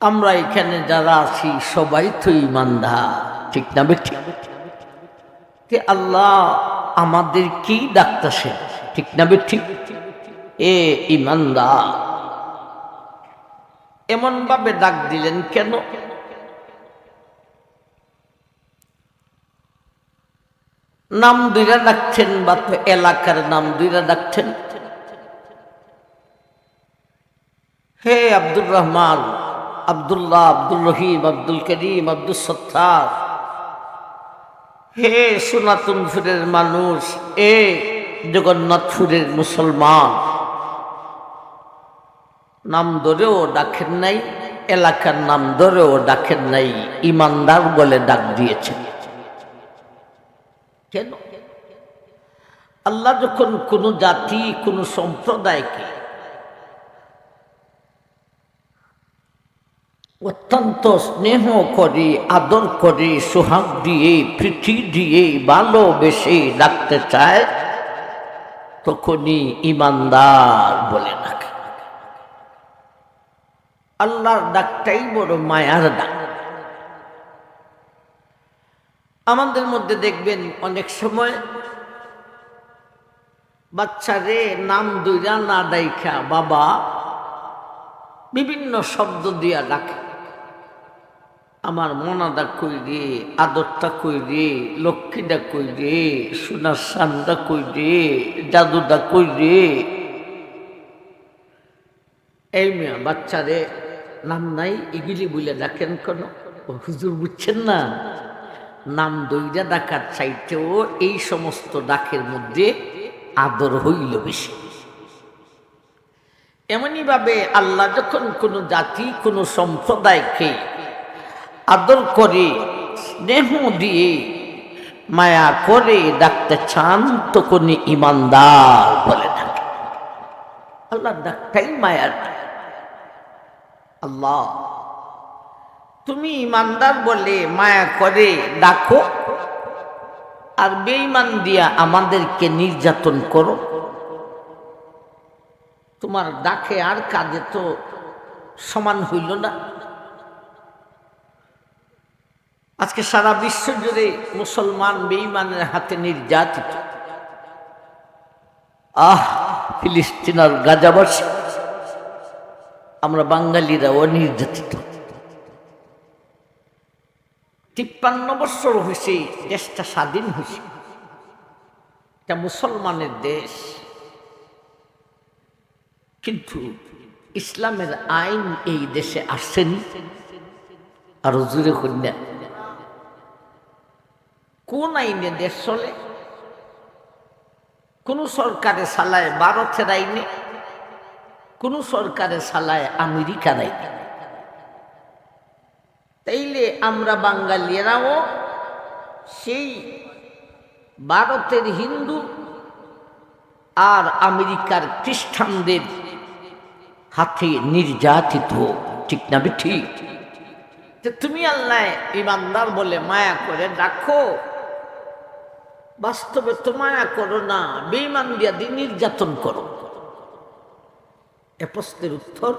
আমরা এখানে যারা আছি, সবাই তো ইমানদার ঠিক না বেঠিক? তে আল্লাহ আমাদের কি ডাকতেছে? ঠিক না বেঠিক? এ ইমানদার এমন ভাবে ডাক দিলেন কেন? নাম দুইরা ডাকছেন বা তো এলাকার নাম দুইরা ডাকছেন? হে আব্দুর রহমান আব্দুল্লাহ আব্দুল রহিম, আব্দুল করিম, আব্দুল সত্তার। হে সনাতনপুরের মানুষ, এ জগন্নাথপুরের মুসলমান। নাম ধরেও ডাকেন নাই, এলাকার নাম ধরেও ডাকেন নাই, ইমানদার বলে ডাক দিয়েছেন কেন? আল্লাহ যখন কোনো জাতি, কোনো সম্প্রদায়কে অত্যন্ত স্নেহ করে, আদর করে, সোহাগ দিয়ে, প্রীতি দিয়ে, ভালোবেসে ডাকতে চায়, তখনই ইমানদার বলে ডাকে। আল্লাহর ডাকটাই বড় মায়ার ডাক। আমাদের মধ্যে দেখবেন অনেক সময় বাচ্চারে নাম দুইরা না ডাইখা বাবা বিভিন্ন শব্দ দিয়া ডাকে। আমার মনাদা কই রে, আদরটা কই রে, লক্ষ্মীটা কই রে, সোনার সানটা কই রে, জাদুটা কই রে। এই মেয়া বাচ্চারে নাম নাই, এগুলি বলে ডাকেন কেন? হুজুর বুঝছেন না? নাম দইরা ডাকার চাইতেও এই সমস্ত ডাকের মধ্যে আদর হইল বেশি। এমনইভাবে আল্লাহ যখন কোনো জাতি, কোনো সম্প্রদায়কে আদর করে, স্নেহ দিয়ে মায়া করে ডাকতে চান তখনই ইমানদার বলে ডাকে। আল্লাহ ডাকটাই মায়ার। আল্লাহ, তুমি ইমানদার বলে মায়া করে ডাকো আর বেঈমান দিয়া আমাদেরকে নির্যাতন করো। তোমার ডাকে আর কাজে তো সমান হইল না। আজকে সারা বিশ্ব জুড়ে মুসলমান বেঈমানের হাতে নির্যাতিত। আহ, ফিলিস্তিনার গাজাবাসী। আমরা বাঙালিরা অনির্যাতিত। তিপ্পান্ন বৎসর হয়েছে দেশটা স্বাধীন হয়েছে এটা মুসলমানের দেশ। কিন্তু ইসলামের আইন এই দেশে আসেনি। আর জুড়ে কন্যা কোন আইনে দেশ চলে? কোন সরকারে চালায় ভারতের আইনে? কোন সরকারে চালায় আমেরিকার আইনে? তাইলে আমরা বাঙালিরাও সেই ভারতের হিন্দু আর আমেরিকার খ্রিস্টানদের হাতে নির্যাতিত, ঠিক না ঠিক তুমি আল্লাহ ইমানদার বলে মায়া করে রাখো। বাস্তবে তো মায়া করো না বেইমান দিয়া দিয়ে নির্যাতন করো। এ প্রশ্নের উত্তর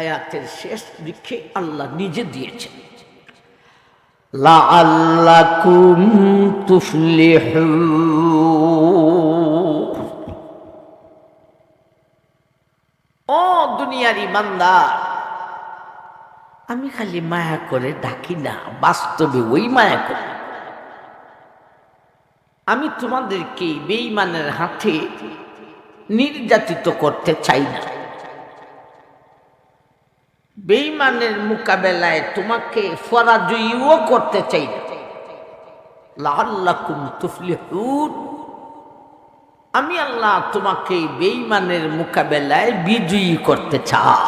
আয়াতের শেষ দিকে আল্লাহ নিজে দিয়েছেন। লাআল্লাকুম তুফলিহুন ও দুনিয়ার ইমানদার আমি খালি মায়া করে ডাকি না, বাস্তবে ওই মায়া করে। আমি তোমাদেরকে বেঈমানের হাতে নির্যাতিত করতে চাই না। বেঈমানের মোকাবেলায় তোমাকে ফরাজয়ীও করতে চাই না। লাল্লাকুম তুফলিহুন। আমি আল্লাহ তোমাকে বেঈমানের মোকাবেলায় বিজয়ী করতে চাই।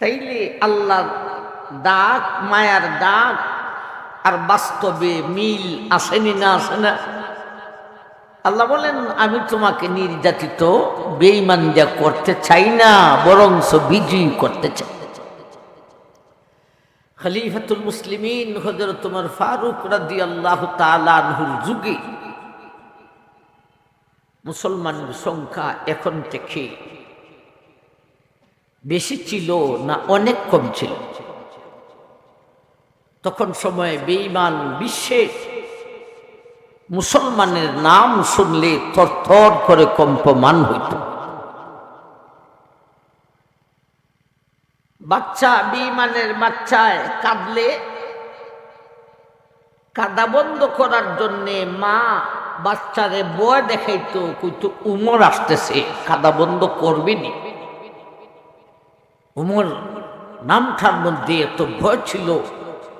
তাইলে আল্লাহর ডাক, মায়ার ডাক আর বাস্তবে মিল আসেনি, না আসে না। আল্লাহ বলেন, আমি তোমাকে নির্যাতিত, বেঈমান যা করতে চাই না বরংস বিজয়ী করতে চাই। খলিফাতুল মুসলিমিন হজরত তোমার ফারুক রাদি আল্লাহ তালানহুর যুগে মুসলমানের সংখ্যা এখন থেকে বেশি ছিল না অনেক কম ছিল। তখন সময়ে বেঈমান বিশ্বে মুসলমানের নাম শুনলে থরথর করে কম্পমান হইত। বাচ্চা, বেঈমানের বাচ্চায় কাঁদলে কাদা বন্ধ করার জন্যে মা বাচ্চারে বয় দেখাইতো, কইতো, উমর আসতেছে, কাদা বন্ধ করবিনি উমর নামটার মধ্যে এত ভয় ছিল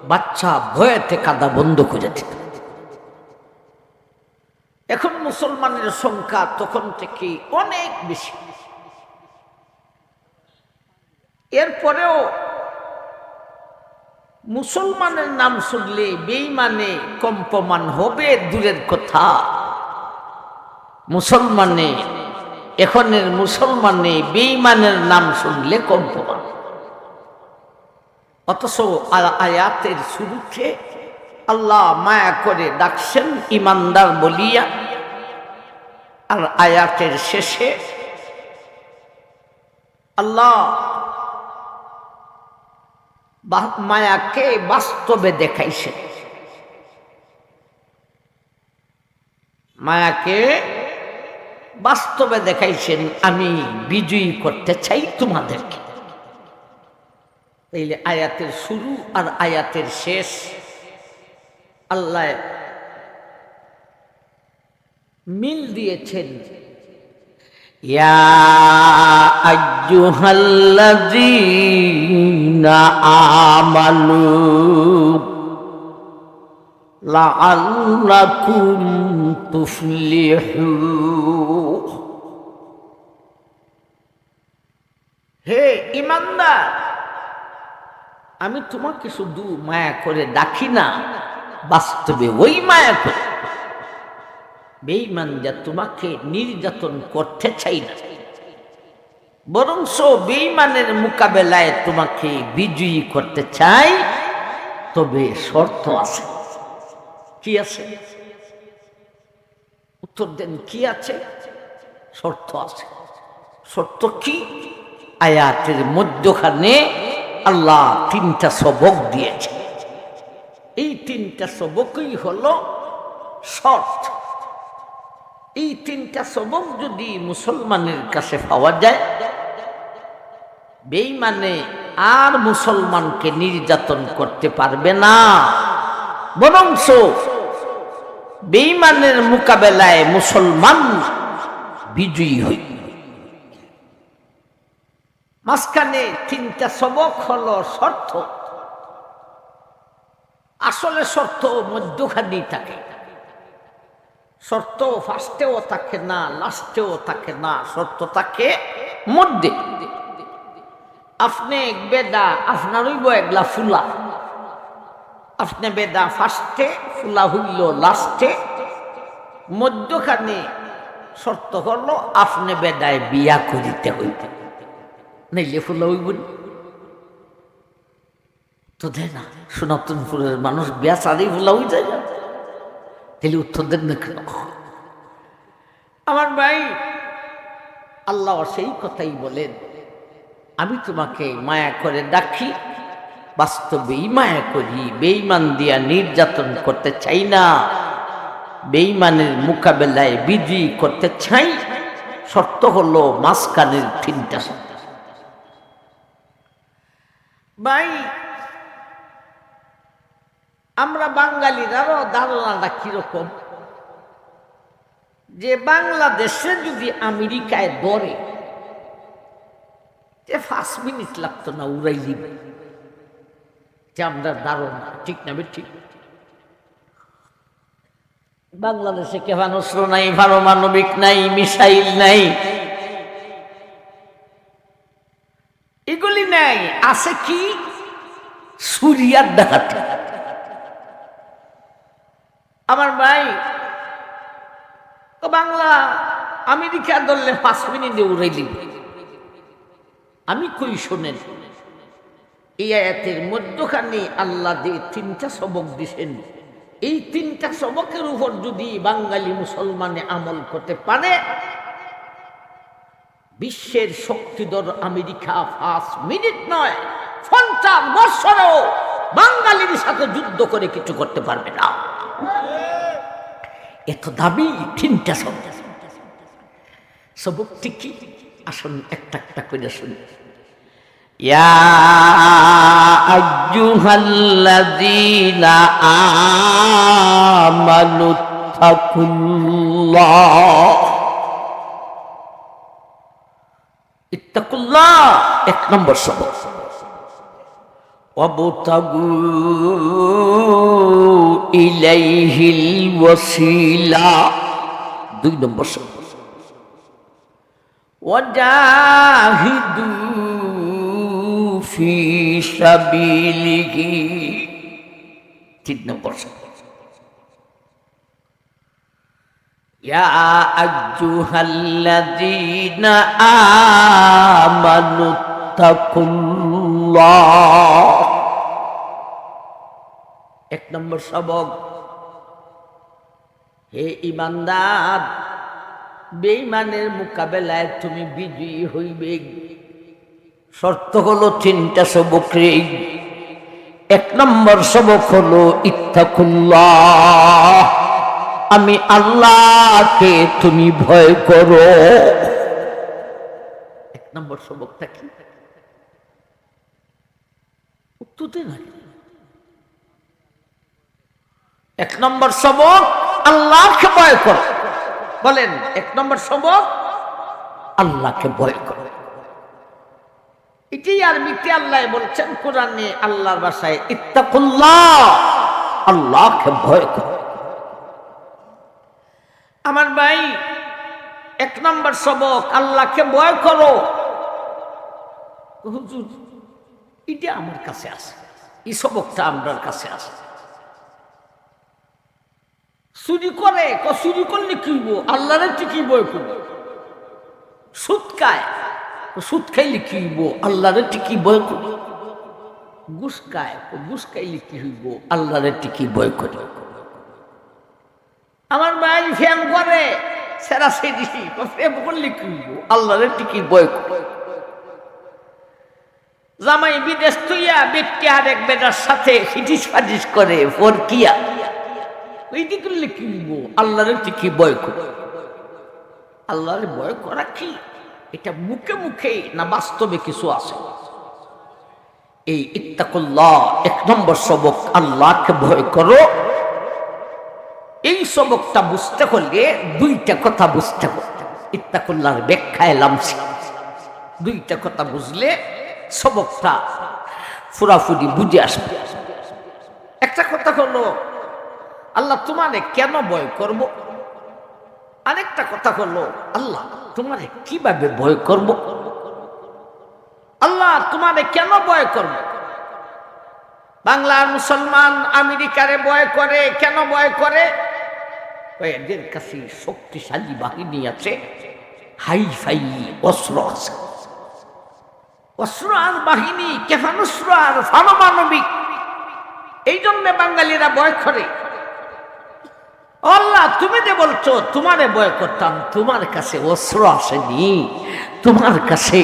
বাচ্চা ভয়েতে কাদা বন্ধ করে দিত। এখন মুসলমানের সংখ্যা তখন থেকে অনেক বেশি। এরপরেও মুসলমানের নাম শুনলে বেইমানে কম্পমান হবে দূরের কথা। মুসলমানে, এখনের মুসলমানে বেইমানের নাম শুনলে কম্পমান অথচ আয়াতের শুরুতে আল্লাহ মায়া করে ডাকছেন, ইমানদার বলিয়া। আর আয়াতের শেষে আল্লাহ মায়াকে বাস্তবে দেখাইছেন। মায়াকে বাস্তবে দেখাইছেন, আমি বিজয়ী করতে চাই তোমাদেরকে। তাইলে আয়াতের শুরু আর আয়াতের শেষ। আল্লাহ মিল দিয়েছেন। আমালু লাআল্লাকুম তুফলিহু। হে ইমানদার! আমি তোমাকে শুধু মায়া করে ডাকি না, বাস্তবে ওই মায়া করে। বেইমান যা তোমাকে নির্যাতন করতে চাই না বরংস বেইমানের মোকাবেলায় তোমাকে বিজয়ী করতে চাই তবে শর্ত আছে। কি আছে? উত্তর দেন, কি আছে? শর্ত আছে। শর্ত কি? আয়াতের মধ্যখানে আল্লাহ তিনটা সবক দিয়েছে। এই তিনটা সবকই হল শর্ত। এই তিনটা সবক যদি মুসলমানের কাছে পাওয়া যায় বেইমানে আর মুসলমানকে নির্যাতন করতে পারবে না। বরংস বেইমানের মোকাবেলায় মুসলমান বিজয়ী হইবে। মাঝখানে তিনটা সবক হলো শর্ত। আসলে শর্ত মধ্যখানি থাকে। শর্ত ফার্স্টেও থাকে না লাস্টেও থাকে না, শর্ত থাকে মধ্যে। আপনি বেদা, আপনার হইব একলা ফুলা। আপনি বেদা ফার্স্টে, ফুলা হইল লাস্টে মধ্যখানে শর্ত হলো আপনি বেদায় বিয়া করিতে হইবে। নাইলে ফুলা হইব। তো দেয় না সনাতনপুরের মানুষ বিয়া সারি ফুলা হয়ে যায় না তাহলে উত্তর দেন না কেন আমার ভাই আল্লাহ সেই কথাই বলেন আমি তোমাকে মায়া করে ডাকি বাস্তবেই মায়া করি বেইমান দিয়া নির্যাতন করতে চাই না বেইমানের মোকাবেলায় বিজয়ী করতে চাই শর্ত হলো মাঝখানের তিনটা শর্ত। ভাই, আমরা বাঙালিরাও ধারণাটা কীরকম? যে বাংলাদেশে যদি আমেরিকায় ধরে, যে পাঁচ মিনিট লাগতো না উড়াই দিবে যে আমরা ধারণা ঠিক না ঠিক। বাংলাদেশে ক্ষেপণাস্ত্র নাই পারমাণবিক নাই, মিসাইল নাই এগুলি নাই, আছে কি? সুরিয়ার ডাকাতি আমার ভাই বাংলা, আমেরিকা ধরলে পাঁচ মিনিটে উড়াই দিবে। আমি কই শোনেন, এই আয়াতের মধ্যখানে আল্লাহ দিয়ে তিনটা সবক দিছেন, এই তিনটা সবকের উপর যদি বাঙালি মুসলমানে আমল করতে পারে বিশ্বের শক্তিধর আমেরিকা পাঁচ মিনিট নয় পঞ্চাশ বৎসরেও বাঙালির সাথে যুদ্ধ করে কিছু করতে পারবে না এত দাবি তিনটা শব্দ সবকটি কি আসুন একটা একটা করে শুনি يا أيها الذين آمنوا اتقوا الله এক নম্বর শব্দ। অবতাগু ইলাইহিল ওয়াসিলা, দুই নম্বর শব্দ। ওয়াজাহিদু ফি সাবিলিহি, তিন নম্বর শব্দ। يا أيها الذين آمنوا اتقوا الله এক নম্বর সবক হে ইমানদার বেইমানের মোকাবেলায় তুমি বিজয়ী হইবে শর্ত হলো তিনটা সবক রে এক নম্বর সবক হলো ইত্তাকুল্লাহ আমি আল্লাহকে তুমি ভয় করো। এক নম্বর সবকটা কি উত্তরতে না এক নম্বর সবক আল্লাহকে ভয় করো। বলেন, এক নম্বর সবক আল্লাহকে ভয় করো। এটাই আরবিতে আল্লাহ বলছেন, কোরআনে আল্লাহর ভাষায়, ইত্তাকুল্লাহ, আল্লাহকে ভয় করো। আমার ভাই, এক নম্বর সবক, আল্লাহকে ভয় করো। হুজুর, এটা আমার কাছে আছে। এই সবকটা আমার কাছে আছে। চুরি করে, ক, চুরি করলে কি হইব? আল্লাহরে কি বই করব? সুদ খায় সুদ খাইলে হইব? আল্লাহরে টিকি বই করব? ঘুষ খায় ঘুষ খাইলে কি হইব? আল্লাহরে টিকি বই করি আমার ভাই ফ্যান করে। সেরা সেরি প্রেম করলে কি আল্লাহরে টিকি করি। জামাই বিদেশ তুইয়া ব্যক্তি আরেক বেটার সাথে ফিটিস ফাটিস করে ফরকিয়া ওইটি করলে কি হইব? আল্লাহরের কি বয় আল্লাহরে বয় করা কি? এটা মুখে মুখে না বাস্তবে কিছু আছে? এই ইত্তাকুল্লাহ, এক নম্বর সবক, আল্লাহকে ভয় করো। এই সবকটা বুঝতে হলে দুইটা কথা বুঝতে হবে। ইত্তাকুল্লাহর ব্যাখ্যা এলাম দুইটা কথা বুঝলে সবকটা ফুরাফুরি বুঝে আসবে। একটা কথা হলো, আল্লাহ তোমারে কেন ভয় করব? আরেকটা কথা হলো, আল্লাহ তোমারে কীভাবে ভয় করব? আল্লাহ তোমারে কেন ভয় করব? বাংলার মুসলমান আমেরিকারে ভয় করে, কেন ভয় করে? এদের কাছে শক্তিশালী বাহিনী আছে। হাই ফাই অস্ত্র আছে। অস্ত্র আর বাহিনী কেফানুস্ত্র আর পারমাণবিক। এই জন্য বাঙালিরা ভয় করে। আল্লাহ, তুমি যে বলছো, তোমারে ভয় করতাম, তোমার কাছে অস্ত্র আসেনি, তোমার কাছে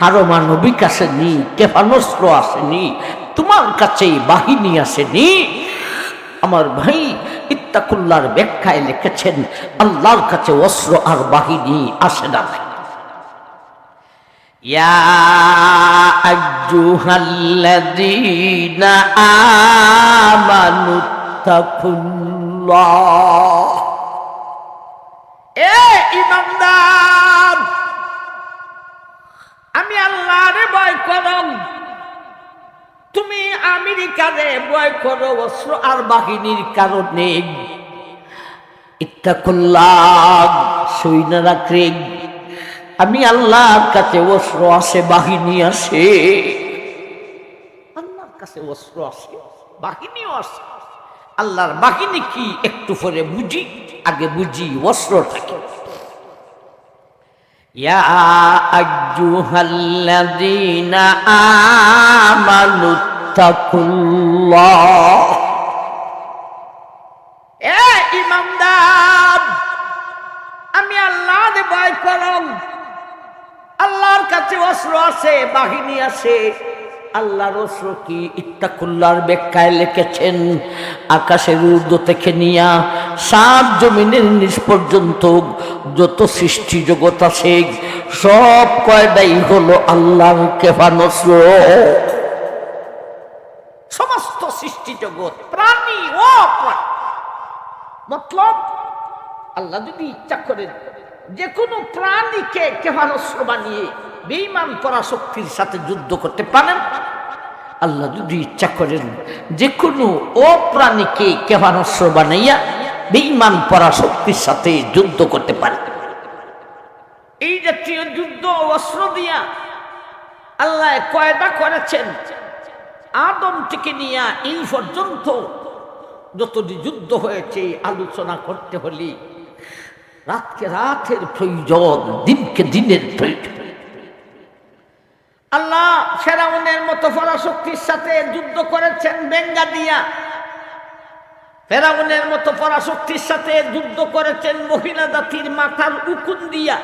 পারমাণবিক আসেনি কেফানস্ত্র আসেনি, তোমার কাছে বাহিনী আসেনি। আমার ভাই ইত্তাকুল্লার ব্যাখ্যায় লিখেছেন আল্লাহর কাছে অস্ত্র আর বাহিনী আসে না يا أيها الذين آمنوا اتقوا الله এ ইমানদার আমি আল্লাহরে ভয় করম তুমি আমেরিকারে ভয় করো, অস্ত্র আর বাহিনীর কারণে। ইত্তাকুল্লাহ সৈন্য রাখেন আমি আল্লাহর কাছে অস্ত্র আসে, বাহিনী আসে। আল্লাহর কাছে অস্ত্র আসে, বাহিনীও আসে। আল্লাহর বাহিনী কি একটু পরে বুঝি? আগে বুঝি, অস্ত্র থাকে। يا أيها الذين آمنوا اتقوا الله এ ইমামদার আমি আল্লাহর ভয় করম আল্লাহর কাছে অস্ত্র আছে বাহিনী আছে আল্লাহর অস্ত্র কি ইত্তাকুল্লার ব্যাখ্যায় লিখেছেন আকাশের ঊর্ধ্ব থেকে নিয়া সাত জমিনের নিচ পর্যন্ত যত সৃষ্টি জগৎ আছে, সব কয়টাই হলো আল্লাহ কেফানস্র সমস্ত সৃষ্টি জগৎ, প্রাণী ও মতলব, আল্লাহ যদি ইচ্ছা করেন যে কোনো প্রাণীকে কেফানস্র বানিয়ে বেইমান করা শক্তির সাথে যুদ্ধ করতে পারেন। আল্লাহ যদি ইচ্ছা করেন যে কোনো অপ্রাণীকে কেফানস্র বানাইয়া বেইমান পরা শক্তির সাথে যুদ্ধ করতে পারে। এই জাতীয় যুদ্ধ অস্ত্র দিয়া আল্লাহ কয়টা করেছেন? আদম থেকে নিয়ে এই পর্যন্ত যতটি যুদ্ধ হয়েছে আলোচনা করতে হলে রাতকে রাতের প্রয়োজন, দিনকে দিনের প্রয়োজন। আল্লাহ ফেরাউনের মতো পরাশক্তির সাথে যুদ্ধ করেছেন, বেঙ্গা দিয়া। ফেরাউনের মতো পরাশক্তির সাথে যুদ্ধ করেছেন মহিলা জাতির মাথার উকুন দিয়া।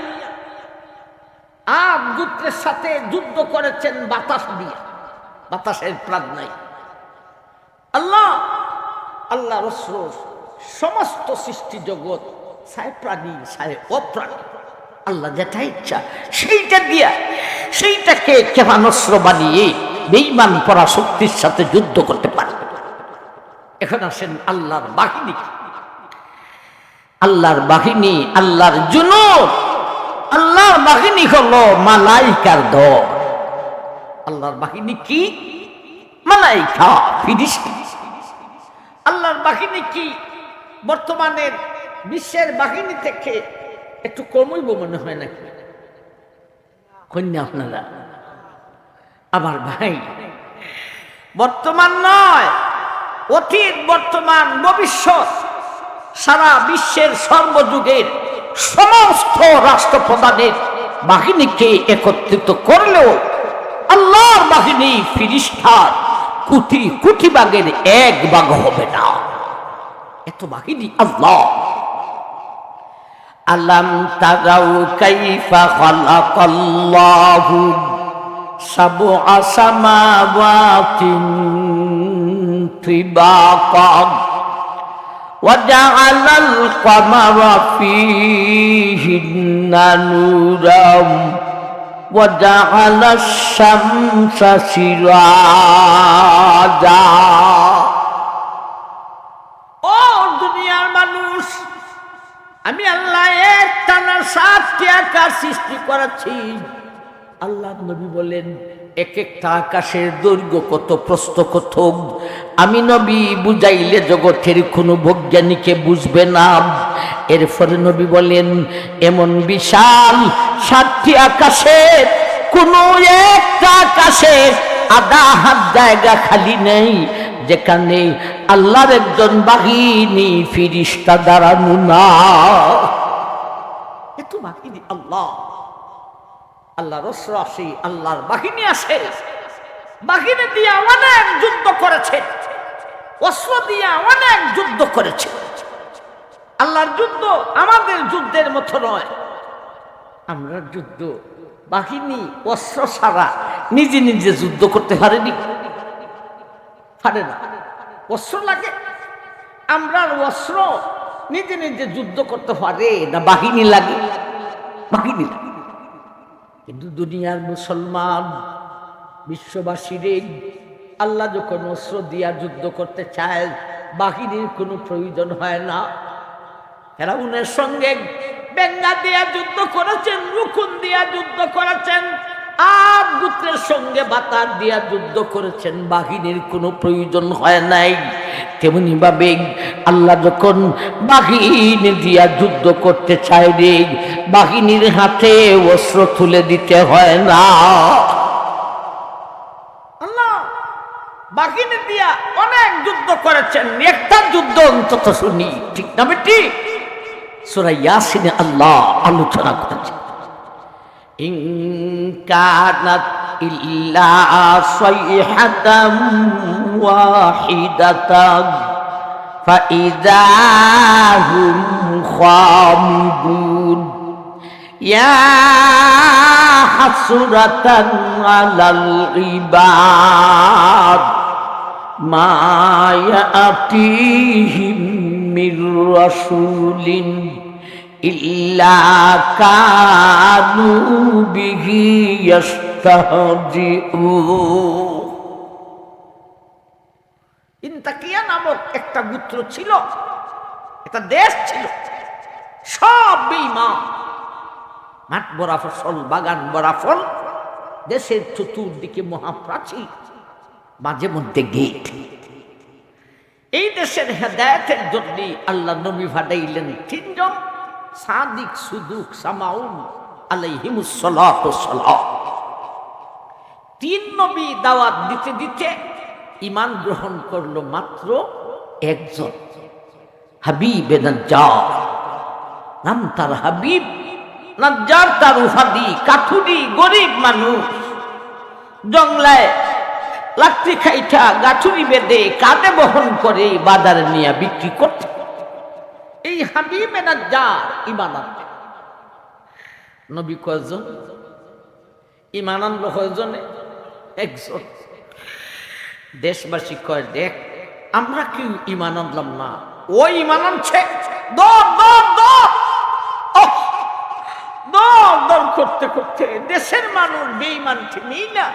আব গুত্রের সাথে যুদ্ধ করেছেন বাতাস দিয়া। বাতাসের প্রাণ নাই। আল্লাহ আল্লাহ রসর সমস্ত সৃষ্টি জগৎ সায় প্রাণী সায় অপ্রাণী। আল্লাহ যেটা ইচ্ছা, সেইটা দিয়া, সেইটাকে কেমানস্র বানিয়ে বেইমান পরা শক্তির সাথে যুদ্ধ করতে পারে এখন আসেন আল্লাহর বাহিনী। আল্লাহর বাহিনী, আল্লাহর জুনুদ। আল্লাহর বাহিনী হলো মালাইকার দল। আল্লাহর বাহিনী কি? মালাইকা, ফিরিস্তি। আল্লাহর বাহিনী কি? বর্তমানের বিশ্বের বাহিনী থেকে একটু কমইব মনে হয় নাকি? কন্যা আপনারা, আমার ভাই, বর্তমান নয়। অতীত, বর্তমান, ভবিষ্যৎ, সারা বিশ্বের সর্বযুগের সমস্ত রাষ্ট্রপ্রধানের বাহিনীকে একত্রিত করলেও আল্লাহর বাহিনী ফিরিস্তার কোটি কোটি বাগের এক বাঘ হবে না। এত বাহিনী আল্লাহ। আলম তারাউ কাইফা খালাকাল্লাহু সাবআ সামাওয়াতিন। طباقا وجعل القمر فيهن نورا وجعل الشمس سراجا ও দুনিয়ার মানুষ আমি আল্লাহ এক টানা সাতটি আকাশ সৃষ্টি করেছি আল্লাহ নবী বলেন এক একটা আকাশের দৈর্ঘ্য কত প্রস্ত কত আমি নবী বুঝাইলে জগতের কোনো বৈজ্ঞানিকে বুঝবে না। এরপরে নবী বলেন, এমন বিশাল সাতটি আকাশের কোনো একটা আকাশের আধা হাত জায়গা খালি নেই, যেখানে আল্লাহর একজন বাহিনী ফিরিস্তা দাঁড়ানো না। এত বাহিনী আল্লাহ। আল্লাহ রস্র আসে, আল্লাহর বাহিনী আসে। বাহিনী দিয়ে অনেক যুদ্ধ করেছে। অস্ত্র দিয়ে অনেক যুদ্ধ করেছে। আল্লাহর যুদ্ধ আমাদের যুদ্ধের মতো নয়। আমরা যুদ্ধ, বাহিনী অস্ত্র ছাড়া নিজে নিজে যুদ্ধ করতে পারেনি। পারে না। অস্ত্র লাগে। আমরা অস্ত্র নিজে নিজে যুদ্ধ করতে পারে না, বাহিনী লাগে। বাহিনী লাগে। কিন্তু দুনিয়ার মুসলমান, বিশ্ববাসীর আল্লাহ যখন অস্ত্র দিয়া যুদ্ধ করতে চায়, বাহিনীর কোনো প্রয়োজন হয় না। এরা উনের সঙ্গে বেঙ্গা দিয়া যুদ্ধ করেছেন রুকুন দিয়া যুদ্ধ করেছেন। আর গুত্রের সঙ্গে বাতার দিয়া যুদ্ধ করেছেন বাহিনীর কোনো প্রয়োজন হয় নাই। তেমনি ভাবে আল্লাহ যখন বাহিনী দিয়া যুদ্ধ করতে চায় রে বাহিনীর হাতে অস্ত্র তুলে দিতে হয় না। বাহিনী দিয়া অনেক যুদ্ধ করেছেন, একটা যুদ্ধ অন্তত শুনি, ঠিক না বেটি? সুরা ইয়াসিনে আল্লাহ আলোচনা করেছেন। إن كانت إلا صيحة واحدة فإذا هم خامدون يا حسرة على العباد ما يأتيهم من رسول إلا كانوا به يستهزئون ইন্তাকিয়া নামক একটা গোত্র ছিল একটা দেশ ছিল সব বেঈমান মাঠ বরা ফসল বাগান বরা ফল দেশের চতুর্দিকে মহাপ্রাচীর মাঝে মধ্যে গেট এই দেশের হেদায়তের জন্য আল্লাহ নবী ফাটাইলেন তিনজন সাদিক সুদুক সামাউন আলাইহিমুসলাম তিন নবী দাওয়াত দিতে দিতে ইমান গ্রহণ করল মাত্র একজন। হাবিব নাজ্জার নাম তার হাবিব। নাজ্জার তার উহাদি কাঠুরি, গরিব মানুষ। জংলায় লাকড়ি খাইটা গাছুরি বেঁধে কাঁধে বহন করে বাজারে নিয়ে বিক্রি করতে এই হাবিবে নাজ্জার ইমান আনলেন নবী কয়জন? ইমান আনলো কয়জনে? একজন। দেশবাসী কয়, দেখ, আমরা কি ইমান আনলাম না। ও ইমান আনছে। করতে করতে দেশের মানুষ বেঈমান নেই না।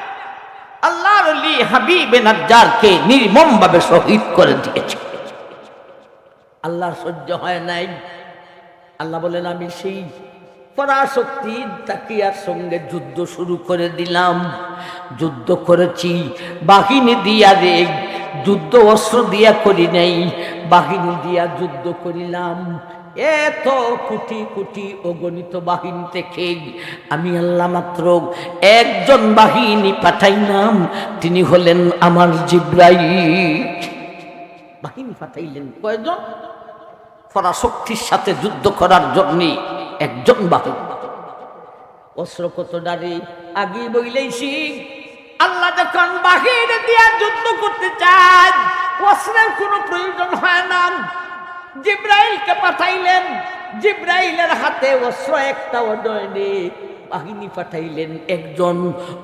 আল্লাহর আলী হাবিবে নাজ্জারকে নির্মম ভাবে শহীদ করে দিয়েছে। আল্লাহর সহ্য হয় নাই। আল্লাহ বলেন, আমি সেই পরাশক্তি তাকিয়ার সঙ্গে যুদ্ধ শুরু করে দিলাম। যুদ্ধ করেছি, বাহিনী দিয়া রে, যুদ্ধ অস্ত্র দিয়া করি নাই, বাহিনী দিয়া যুদ্ধ করিলাম। এত কোটি কোটি অগণিত বাহিনী থেকে আমি আল্লাহ মাত্র একজন বাহিনী পাঠাইলাম। তিনি হলেন আমার জিব্রাই বাহিনী পাঠাইলেন কয়জন? পরাশক্তির সাথে যুদ্ধ করার জন্য একজন বাহক অস্ত্র কত ডারে আগে বইলেছি আল্লাহ যখন বাহিরে দিয়া যুদ্ধ করতে চান, অস্ত্রের কোনো প্রয়োজন হয় না। জিব্রাইলকে পাঠাইলেন। জিব্রাইলের হাতে অস্ত্র একটাও নয় বাহিনী পাঠাইলেন একজন।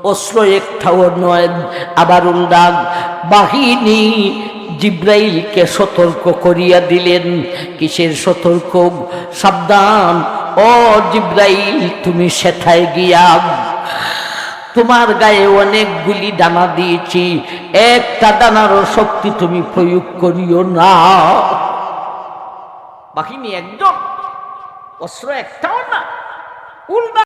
অস্ত্র একটাও নয়। আবার উল্লাগ বাহিনী জিব্রাইলকে সতর্ক করিয়া দিলেন। কিসের সতর্ক? সাবধান। ও জিব্রাইল, তুমি সেথায় গিয়া তোমার গায়ে অনেকগুলি ডানা দিয়েছি। একটা ডানারও শক্তি তুমি প্রয়োগ করিও না। বাহিনী একজন অস্ত্র একটাও না, উল্টা